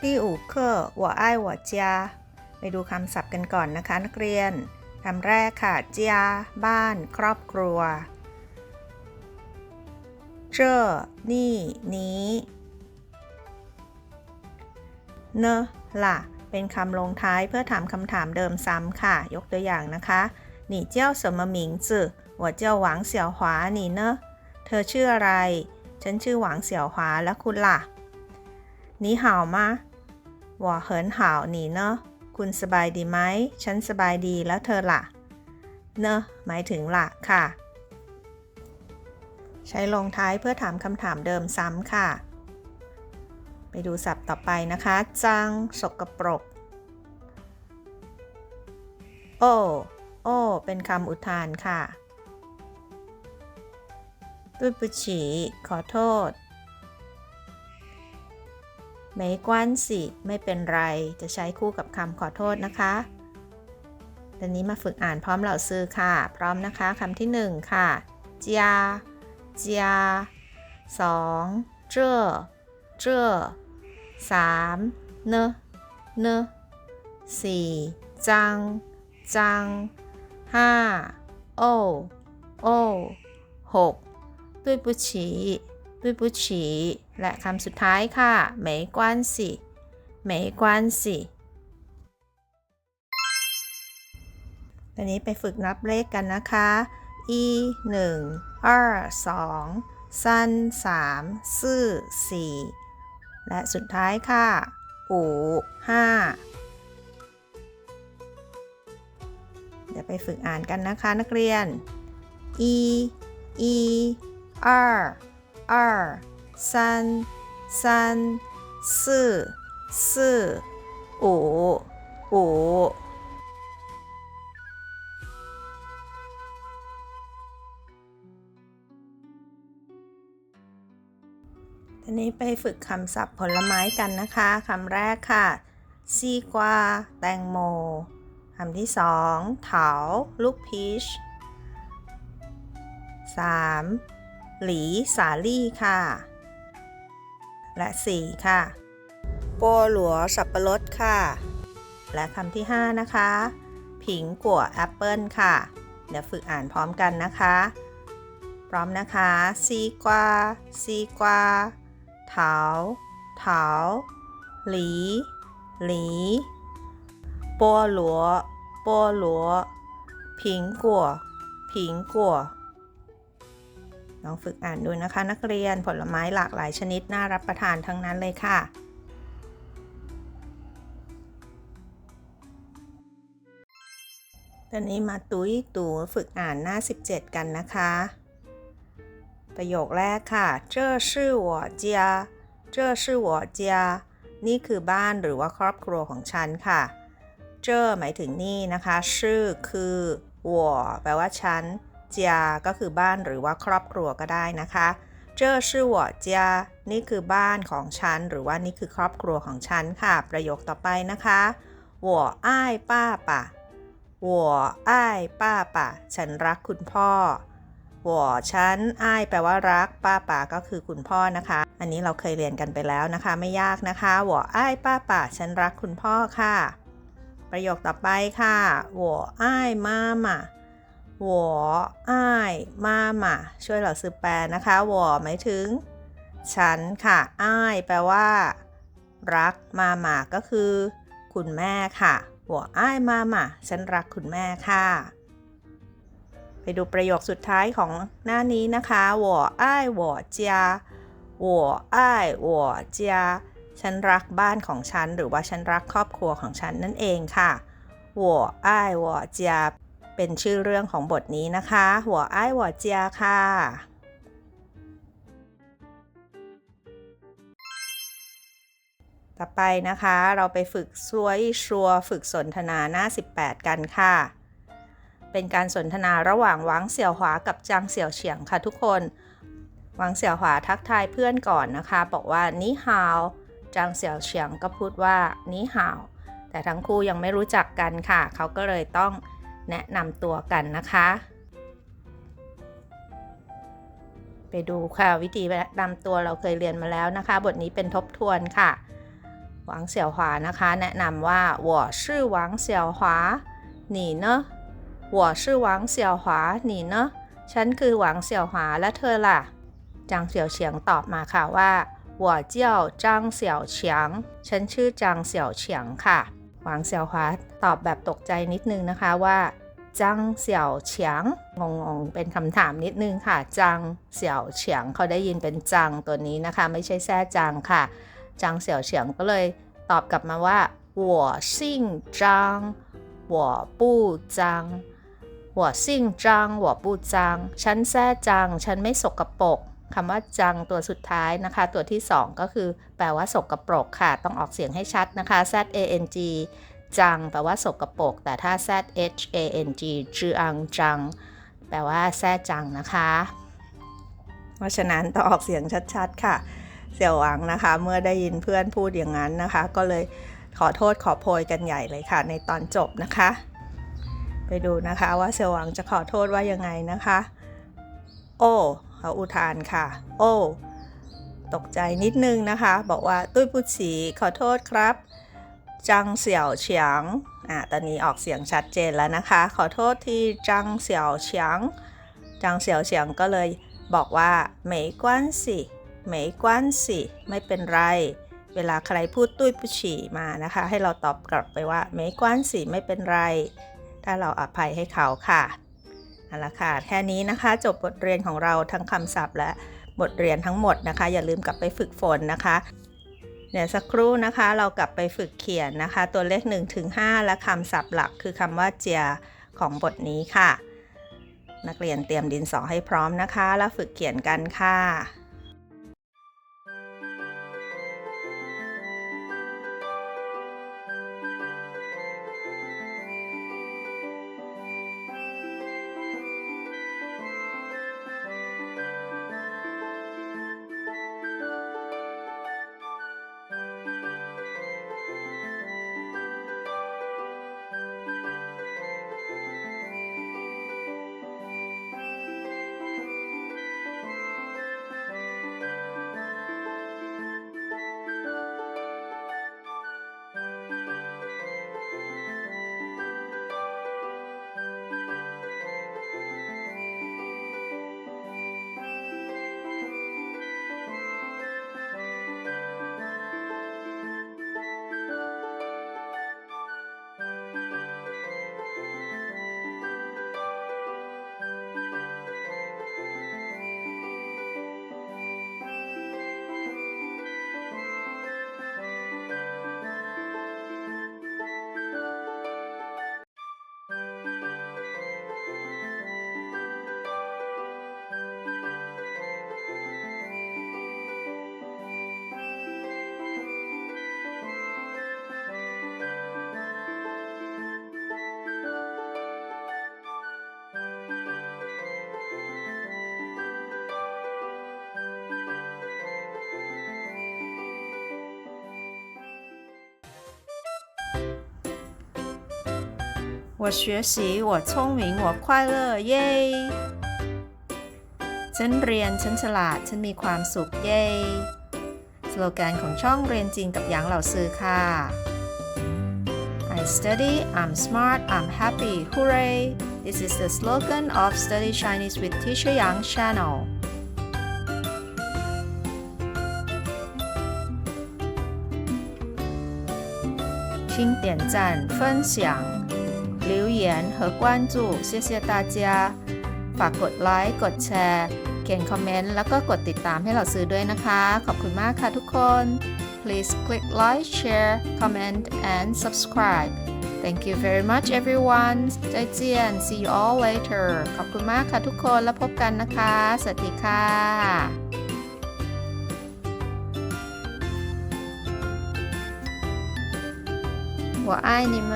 ที่อู่เค่อร์หัวไอ้หัวเจียไปดูคำศัพท์กันก่อนนะคะ นักเรียนคำแรกค่ะเจียบ้าน ครอบครัว เจอนี่ นี้เนอะล่ะ เป็นคำลงท้ายเพื่อถามคำถามเดิมซ้ำค่ะ ยกตัวอย่างนะคะนี่เจ้าสมมิงจื่อหัวเจ้าหวังเสี่ยวหวานี่เนอะเธอชื่ออะไร ฉันชื่อหวังเสี่ยวหวาและคุณล่ะ นี่เห่ามา 我很好你呢คุณสบายดีไหม ฉันสบายดีแล้วเธอล่ะ เนอะหมายถึงล่ะค่ะ ใช้ลงท้ายเพื่อถามคำถามเดิมซ้ำค่ะ ไปดูศัพท์ต่อไปนะคะ จัง สกปรก โอ้ โอ้ เป็นคำอุทานค่ะด้วย不起ขอโทษ ไม่กวนสิ ไม่เป็นไร จะใช้คู่กับคำขอโทษนะคะตอนนี้มาฝึกอ่านพร้อมเหล่าซื้อค่ะ พร้อมนะคะคำที่หนึ่งค่ะเจียเจียสองเจ้อเจ้อสามเนเนสี่จัง จังห้าโอโอหก对不对不起ยปุและคำสุดท้ายค่ะเหมยกวนสิเมยกวนสิตอนนี้ไปฝึกนับเลขกันนะคะอีหนึ่ง二สองสั้สามซื่อสี่และสุดท้ายค่ะอูห้าเดี๋ยวไปฝึกอ่านกันนะคะนักเรียนอีอี二二三三四四五五ทีนี้ไปฝึกคำศัพท์ผลไม้กันนะคะคำแรกค่ะ ซีกวา แตงโม คำที่สองเถา ลูกพีช 3. หลีสาลี่ค่ะ และ 4 ค่ะ โปหลัวสับปะรดค่ะ และคำที่ 5 นะคะ ผิงกัวแอปเปิลค่ะ เดี๋ยวฝึกอ่านพร้อมกันนะคะ พร้อมนะคะซีกวาซีกวาเถาเถาหลีหลีโปหลัวโปหลัวผิงกัวผิงกัว ลองฝึกอ่านดูนะคะ นักเรียนผลไม้หลากหลายชนิดน่ารับประทานทั้งนั้นเลยค่ะ ตอนนี้มาตุ้ยตูฝึกอ่านหน้า 17 กันนะคะ ประโยคแรกค่ะ这是我家这是我家นี่คือบ้านหรือว่าครอบครัวของฉันค่ะเจอหมายถึงนี่นะคะชื่อคือ我แปลว่าฉัน เจียก็คือบ้านหรือว่าครอบครัวก็ได้นะคะเจอช่วอเจียนี่คือบ้านของฉัน หรือว่านี่คือครอบครัวของฉันค่ะ ประโยคต่อไปนะคะวออ้ายป้าป่ะวออ้ป้าปะฉันรักคุณพ่อวฉันอ้ายแปลว่ารัก ป้าป่าก็คือคุณพ่อนะคะ อันนี้เราเคยเรียนกันไปแล้วนะคะ ไม่ยากนะคะวออ้ป้าป่ฉันรักคุณพ่อค่ะ ประโยคต่อไปค่ะวออ้มาม่า วอ้ายมามาช่วยเราซื้อแปลนะคะหวหมายถึง ฉันค่ะอ้ายแปลว่า รักมามาก็คือ คุณแม่ค่ะหวอ้ายมามาฉันรักคุณแม่ค่ะ ไปดูประโยคสุดท้ายของหน้านี้นะคะหวอ้ายหวเจียหวอ้ายหวเจียฉันรักบ้านของฉัน หรือว่าฉันรักครอบครัวของฉันนั่นเองค่ะหวอ้ายหว เป็นชื่อเรื่องของบทนี้นะคะ หัวไอ้หัวเจียค่ะต่อไปนะคะเราไปฝึกซวยชัวฝึกสนทนาหน้า 18 กันค่ะ เป็นการสนทนาระหว่างหวังเสี่ยวหวากับจางเสี่ยวเฉียงค่ะทุกคนหวังเสี่ยวหวาทักทายเพื่อนก่อนนะคะ บอกว่านี่ฮาวจางเสี่ยวเฉียงก็พูดว่านี่ฮาวแต่ทั้งคู่ยังไม่รู้จักกันค่ะ เขาก็เลยต้อง แนะนำตัวกันนะคะ ไปดูค่ะวิธีแนะนำตัวเราเคยเรียนมาแล้วนะคะ บทนี้เป็นทบทวนค่ะ หวังเสี่ยวหวานะคะ แนะนำว่า我是หวังเสี่ยวหวา你呢我是หวังเสี่ยวหวา你呢ฉันคือหวังเสี่ยวหวาและเธอล่ะ จางเสี่ยวเฉียงตอบมาค่ะว่า我叫张เสี่ยวเฉียง ฉันชื่อจางเสี่ยวเฉียงค่ะ หวังเสี่ยวหวาตอบแบบตกใจนิดนึงนะคะว่าจังเสี่ยวเฉียงงงๆเป็นคำถามนิดนึงค่ะ จังเสี่ยวเฉียงเขาได้ยินเป็นจังตัวนี้นะคะ ไม่ใช่แซ่จังค่ะ จังเสี่ยวเฉียงก็เลยตอบกลับมาว่า我姓张我不脏我姓张我不脏ฉันแซ่จัง ฉันไม่สกปรก คำว่าจังตัวสุดท้ายนะคะ ตัวที่สองก็คือแปลว่าสกปรกค่ะ ต้องออกเสียงให้ชัดนะคะ z a n g จัง แปลว่าสกปรก แต่ถ้า z h a n g จืออังจัง แปลว่าแซ่จังนะคะ เพราะฉะนั้นต้องออกเสียงชัดๆค่ะ เสี่ยวหวังนะคะ เมื่อได้ยินเพื่อนพูดอย่างนั้นนะคะ ก็เลยขอโทษขอโพยกันใหญ่เลยค่ะ ในตอนจบนะคะ ไปดูนะคะว่าเสี่ยวหวังจะขอโทษว่ายังไงนะคะ โอ้ เขาอุทานค่ะ โอ้ ตกใจนิดนึงนะคะ บอกว่าตุ้ยผู้ฉีขอโทษครับ จังเสี่ยวเฉียงอ่าตอนนี้ออกเสียงชัดเจนแล้วนะคะ ขอโทษที่จังเสี่ยวเฉียง จังเสี่ยวเฉียงก็เลยบอกว่าไม่กวนสิไม่กวนสิไม่เป็นไร เวลาใครพูดตุ้ยผู้ฉีมานะคะ ให้เราตอบกลับไปว่าไม่กวนสิไม่เป็นไร ถ้าเราอภัยให้เขาค่ะ เอาละค่ะแค่นี้นะคะ จบบทเรียนของเราทั้งคำศัพท์และบทเรียนทั้งหมดนะคะ อย่าลืมกลับไปฝึกฝนนะคะเดี๋ยวสักครู่นะคะเรากลับไปฝึกเขียนนะคะ ตัวเลข1ถึง5และคำศัพท์หลักคือคำว่าเจียของบทนี้ค่ะ นักเรียนเตรียมดินสอให้พร้อมนะคะ แล้วฝึกเขียนกันค่ะ 我学习，我聪明，我快乐，เย้ฉันเรียน ฉันฉลาด ฉันมีความสุข เย้ สโลแกนของช่องเรียนจริงกับหยางเหล่าซื้อค่ะ I study, I'm smart, I'm happy, hooray! This is the slogan of Study Chinese with Teacher Yang channel. 请点赞、分享、 留言和关注，谢谢大家。ฝากกดไลค์ กดแชร์ เขียนคอมเมนต์ แล้วก็กดติดตามให้เราซื้อด้วยนะคะ ขอบคุณมากค่ะทุกคน Please click like, share, comment and subscribe. Thank you very much everyone ใจเจียน See you all later ขอบคุณมากค่ะทุกคน แล้วพบกันนะคะ สวัสดีค่ะ 我爱你们。